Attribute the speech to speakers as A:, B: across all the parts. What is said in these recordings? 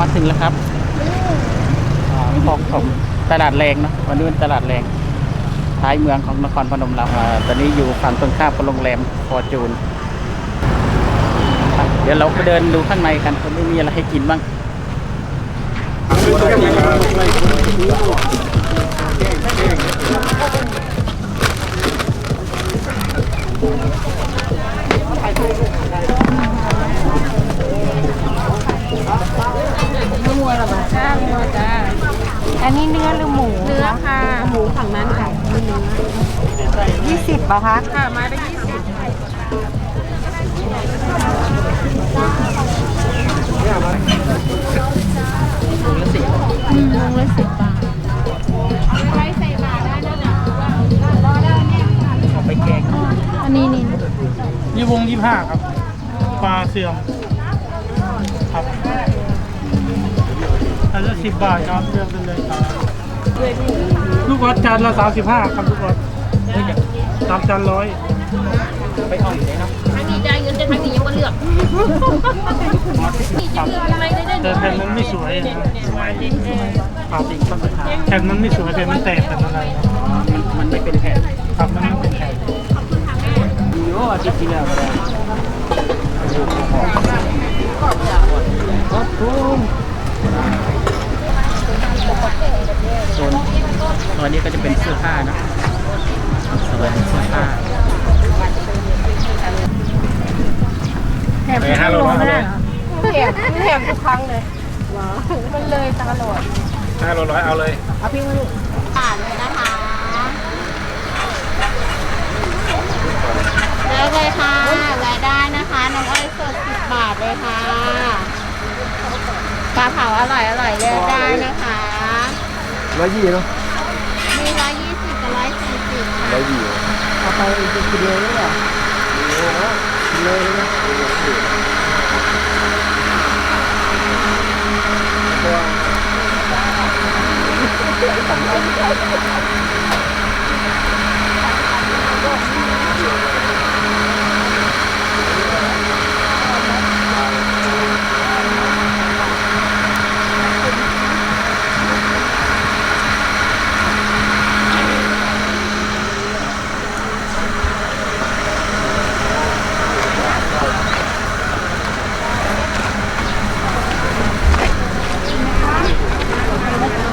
A: มาถึงแล้วครับอ่าคลองถมตลาดแรงเนาะวันนี้เป็นตลาดแรงท้ายเมืองของนครพนมเราตอนนี้อยู่ฝั่งตรงข้ามกับโรงแรมฟอร์จูน เดี๋ยวเราไปเดินดูข้างในกันวันนี้มีอะไรให้กินบ้าง
B: เนื้อ
C: หรือหมู
B: เนื้อค่ะ หมูฝั่งนั้นค่ะเนื้อ
C: ยี่สิบป่ะคะ
B: ค่ะไม้ละยี่สิบ
A: ถุงละสิบ
B: อืมวงละสิบบาทเอาไว้ใส่บาทได้นะจ๊ะ
A: เอาไปแกง
B: อันนี้นี่
D: ยี่วงยี่ห้าครับ ปลาเสื่อมครับอันละสิบบาทครับเลือกได้เลยครับ ลูกวัดจานละสามสิบห้าครับลูกวัด
A: เฮ้ยอยาก
D: สามจานร้อย
A: ไปอ่อยเลยเนาะ
B: ทางนี้จ่ายเงินแต่ทางนี้ยังไม่เลือกนี่จะเลือกอะไรได้ได้
D: แต่แผ่นมันไม่สวยครับแผ่นมันไม่สวยแผ่นมันแตกแผ่นอะไรครับ
A: อ๋อมันมันไม่เป็นแผ่น
D: ครับมันไม่เป็นแผ่น
A: โอ้อาทิตย์ที่แล้วก็ได้ครับผม โซนโซนนี้ก็จะเป็นเสื้อผ้านะโซนเสื้อผ้า
D: ไปห้าโลร้อย
B: แถมแถมทุกครั้งเลยมันเลยตลอด
D: ห้าโลร้อยเอาเลย
B: ผ่านเลยนะคะได้เลยค่ะแวะได้นะคะน้ำอ้อยสดสิบบาทเลยค่ะปลาเผาอร่อยอร่อยเลือกได้นะคะ
E: ร้อยยี่เนาะ
B: มีร้อยยี่สิบกับร้อยสี่สิบค่ะ
E: ร้อยยี่เอาไปอีกทีเดียวเลยเหรอเลยนะ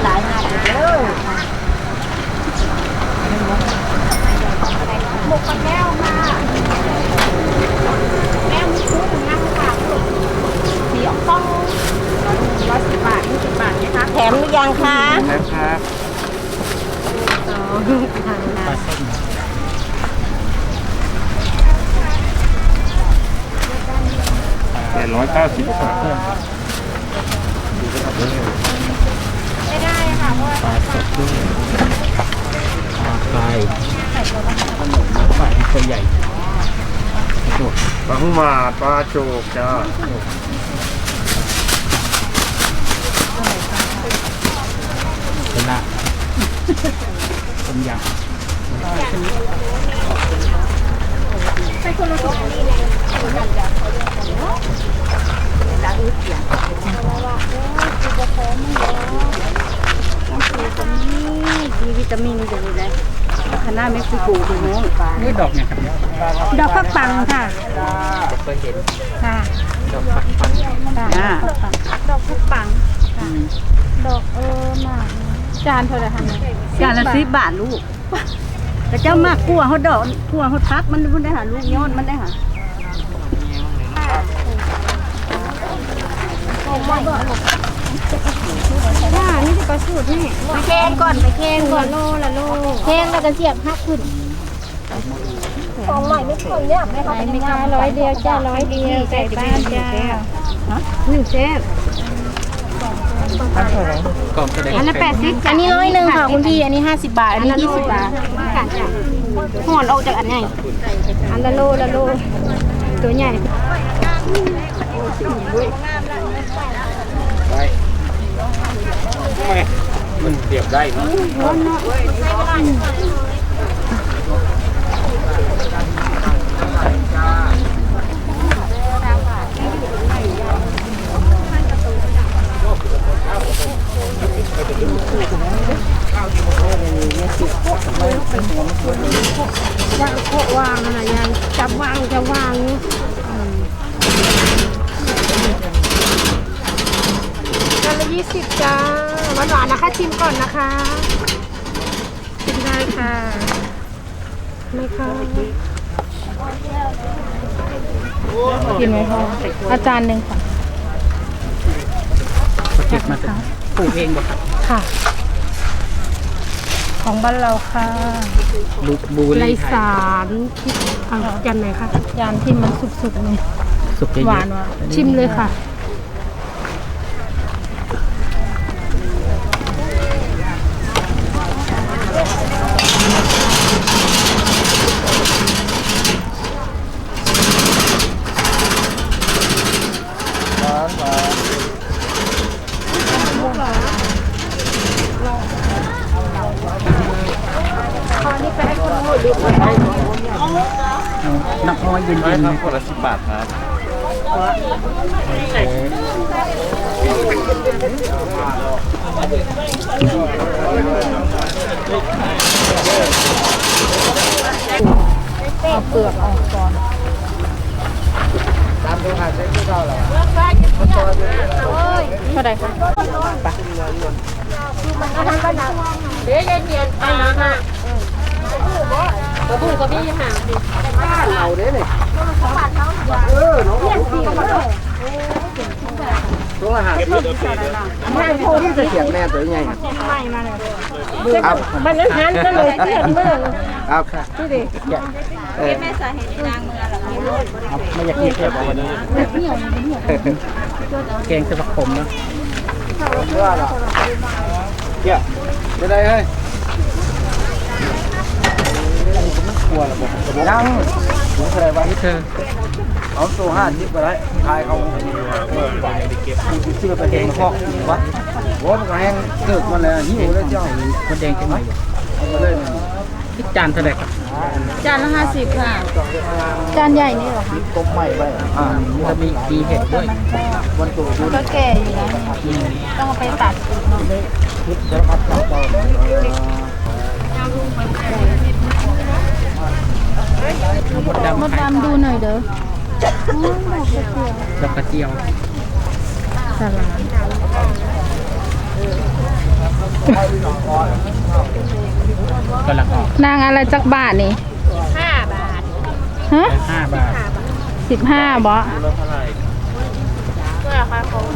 C: หลายงานเด้อ
B: หมกปลาแก้วค่ะแก้วมีชุดถึงนั่งค่ะสีออกต้องร้อยสิบบาทยี่สิบบาทนะคะ
C: แถมหรือ ยังคะ
A: แล้วครับ
C: อ๋อง
A: ปลาส้ม
D: แปดร้อยเก้าสิบบาท
B: ไม่ได้ค่ะเพราะว่า
A: ปลาสดด้วยปลาไข่ขนมปลาตัวใหญ่
E: ปลาหูหมาปลาโจกจ้า
A: เป็นละต้มยำ
C: มีวิตามินอยู่เลยคณะไม่คือปูดูน้องปลา
A: นี่ดอกเนี่ยครับ
C: ดอกฟักปังค่ะ
A: เคยเห็น
C: ค่ะ
A: ดอกผักปัน
C: จ้า
B: ดอกพุกปัง
A: อืม
B: ดอกเออหมาก จานเท่าไหร่คะเนี่ย
C: จานละสิบบาทลูกแต่เจ้ามากกลัวเขาดอกกลัวเขาทักมันมันได้หาลูกยอดมันได้หา
B: จ้านี่จะกระสูตรนี่ไปแข่งก่อนไปแข่งก่อนโลละโลแข่งแล้วก็เสียบหักขึ้นของใหม่ไม่คนเนี่ยไม่ค่ะไม่ค่ะร้อยเดียวจ้าร้อยเดียวใส่บ้านจ้า
C: หนึ่งเซฟ
A: กล่องแสดง
B: อันละแปดสิบอันนี้ร้อยหนึ่งค่ะคุณพี่ อันนี้ห้าสิบบาท อันนี้ยี่สิบบาทกันจ้ะห่อนออกจากอันใหญ่อันละโลละโล ตัวใหญ่
A: มันเดียบได้เนาะ
B: ว่าโควางอะยายจะวางจะวางกันละยี่สิบจ้าหวานนะคะชิมก่อนนะคะชิมได้ค่ะไม่ค่ะกินไหมพ่อาจารย์หนึ่งค่ะ
A: มาถึงปลูกเองบ่ครับ
B: ค่ะ ของบ้านเราค่ะ
A: บูบู
B: ไร
A: รี่ไทย
B: สารที่เอายันไหนคะยันที่มันสุกๆเลย
A: สุกเยอะๆ
B: หวานว่ะชิมเลยค่ะ
E: หวานหวาน
A: เอาน้ำอ้อยเย็น
E: ได้
A: ๆ
E: ครับคนละสิบบาทครับ
B: เอาเปลือกออกก่อน
E: ตามดูค่ะใช็คที่เราเหร
B: เท่าไหร่คะ
E: ไป
B: มันก็ทำก็นักเดี๋ยวเย็นๆไปนะฮะกระบุกกระ
E: บี่ห่างดิบ้านเราเด้เนี่ย ตัวอาหารที่ไม่พอที่จะเสียงแน่ตัวใหญ่ครับ
B: มันนั้นหันก็เลยเสียนเมือ
E: ครับ
B: ที่ดิ
E: เออ
A: เอาไม่อยากกินเก็บเอาไว้นะแกงจะผักขมเนะ
E: เพื่ออะไรเกี่ยจะได้เฮ้ยกลัวระบบยัง ผมเคยว่า
A: นี่เธอ
E: เอาตัวห้าทิพย์ไปได้ทายเขาไปเก็บชื่อไปเองพอกวะโอ้มันแห้งเกิดมาแล้วหิวแล้วเจ้า
A: มันแดงจังไหม
E: เอามาเลย
A: นี่จานเท่าไหร่ครับ
B: จานละห้าสิบค่ะ จานใหญ่นี่เหรอคะ
E: ต้มใหม่ไปอ่า
A: จะมีดีเห็ดด้วย
E: วันตัวคุณ
B: ก็แก่อยู่นะต้องเอาไปตัด
E: ทิพย์จะพัดเราเจ้า
A: ห มดดำ
B: มด
A: ไข่
B: ดำดูหน่อยเด้อ
A: ดอกกระเจียว
B: สลัด
A: กำลังออก
B: นางอะไรจักบาทนี่ห้าบาทฮะ
A: ห้าบาท
B: สิบห้าบาท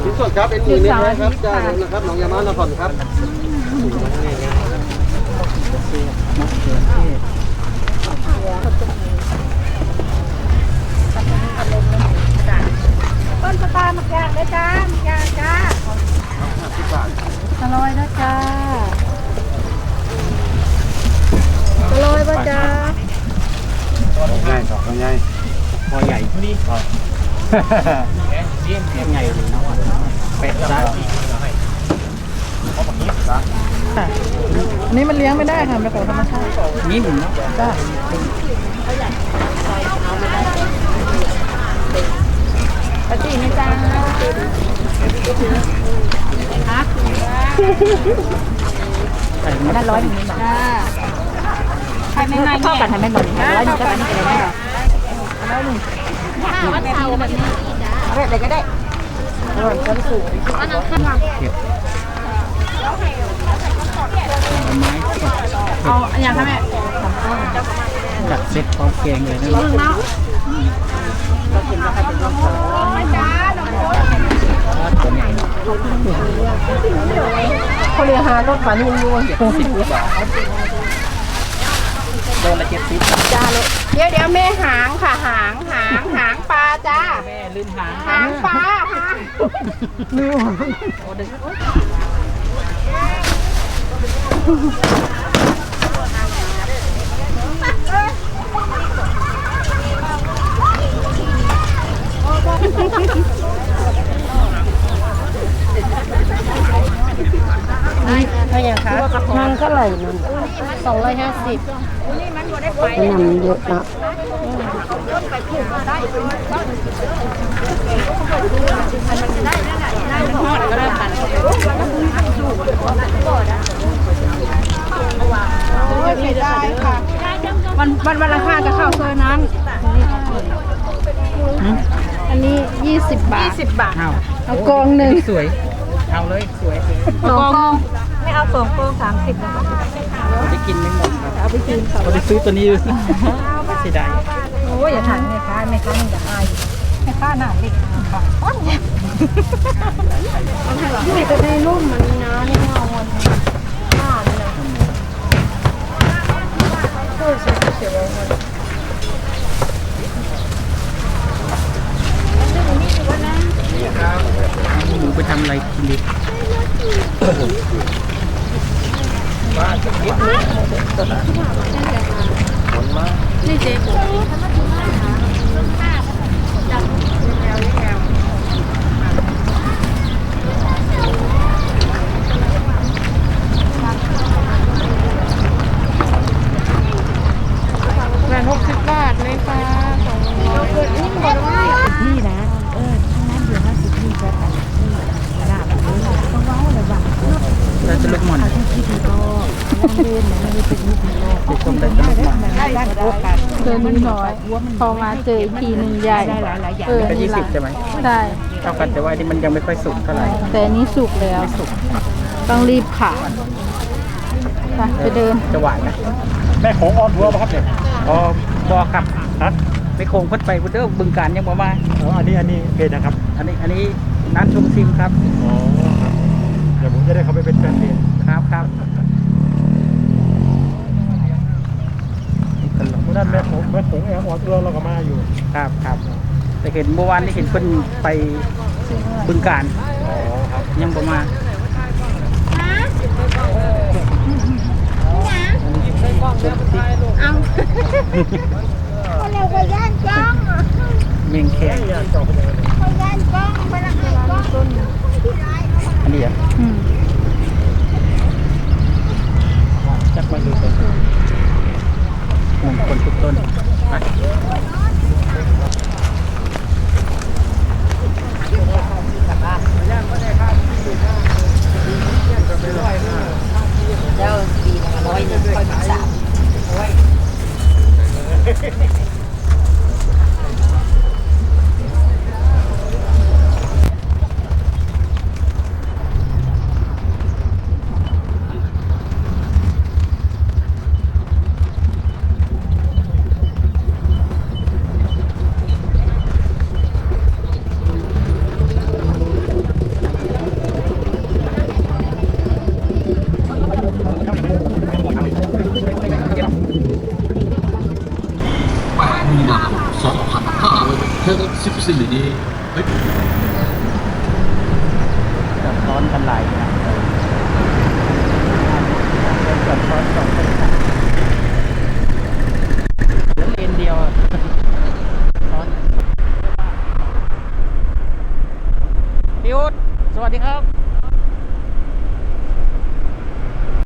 E: ชิ้นส่วนครับเป็นหมื่นนี่นะครับจ้านะครับน้องยามานครครับ
A: ใหญ่เลยนะว่ะเป็ดซะ
C: อันนี้มันเลี้ยงไม่ได้ค่ะเป็นของธรรมชาติ
A: นิ่หมเนาะ
C: จ้า
B: ปฏินี่จ้า
A: ใส่มะ
C: นั่นร้อยหนึ่งบาท
B: จ้าใครไม่มา
C: เข้า
B: เนี่ย
C: กันทำไม่หมดร้อยหนึ่งก็อั นนี้ก็ได้ไหม
B: วันเสาร์แบบนี้
C: อะไรก็ได้อร่อยก็สูง
B: วันอังคาร
A: เก็บผลไม้สด
B: เอาอย่างค่ะแม่
A: จัดเซ็ตพร้อมแกงเลยนะ
B: เนาะ
A: ตัวใหญ่
C: เขาเรียกหารถฝันยังอยู่
A: หกสิบบาท โลละเจ็ดสิบ
B: เดี๋ยวเดี๋ยวแม่หางค่ะหางหางหางปลาจ้า
A: แม่ลืมหาง
B: หางปลาหาง
C: อะ เท่าไหร่คะนั่งเท่าไหร่นั่น
B: สองร้อยห้าสิบ
C: นั่นเยอะนะ
B: ไม่ได้ค่ะวันวันวันละห้าจะเข้าซอยนั้น อันนี้ยี่สิบบาท
A: ยี่สิบบาท
E: เอากองหนึ่ง
A: สวยเอาเลยสวย
E: เองกอง
B: เอาสองโป้สามสิบนะคะ
A: ได้กินไม่หมดครับ
B: เอาไปกินเขา
A: เราไปซื้อตัวนี้ดูสิเสียดาย
B: โอ้ยอย่าถามแม่ค้าแม่ค้านี่อย่าอายแม่ค้าหน้าเล็กค่ะ
E: นี่จะได้ร่มมันนะนี่เงาวันผ้านี่นะ
A: หมูไปทำอะไรกินดี นี่เจ๊หวนหกสิบบาทเลยค่ะ
B: นี่นะเออทั้งนั้นเดี๋ยวห้าสิบนี่จะตัดนี่ระดับนี้ต้องว้าวระดับ
A: เราจะลดหมอน
B: ที่ดีก็นั่งเล่นนะไม่ได้เป็นลูกเป็นโลก
A: ติดชมได้จะลดหมอน
B: มันได้โอกาส
E: เดินนิดห น่อยพอมาเจออีกทีหนึ่งใหญ่
B: ได้หลายหลายอย่าง
E: เออ
A: ก็ยี่สิบใช่ไหม
E: ใช่
A: เท่ากันแต่ว่าอันนี่มันยังไม่ค่อยสุกเท่าไหร่
E: แต่อันนี้สุกแล้วต้องรีบขายไปไปเดิน
A: จะหวานนะ
F: แม่ของออนทัวร์ป่ะครับเนี่ย
A: อ๋อบอกครับ
F: ฮะ
A: ไม่คงเพิ่นไปพุดเด้อบึงการยังบ่มา
F: อ๋ออันนี้อันนี้เพจนะครับ
A: อันนี้อันนี้ร้านชุมซิมครับ
F: อ๋อครับเดี๋ยวผมจะได้เข้าไปเป็นแฟนเพจ
A: ครับครับตลก
F: เมื่อ นั้นแม่ผมแม่ผมแอมออนทัวร์เราก็มาอยู่
A: ครับครับแต่เห็นเมื่อวานนี่เห็นเพิ่นไปบึงการ
F: อ๋อครับ
A: ยังบ่มา
E: คนเราก็ย่านจ้อง
A: เมงแขก
E: คนย่านจ้องไปละไงจ้องต้น
A: อันนี้เหรอะ
E: มีนาคม2564นี้
A: จับซ้อนกันหลายอย่างจับ
G: ซ้อนสองคนแล้วเลน
A: เดียวซ้อนพี่อุ๊ดสวัสดีครับ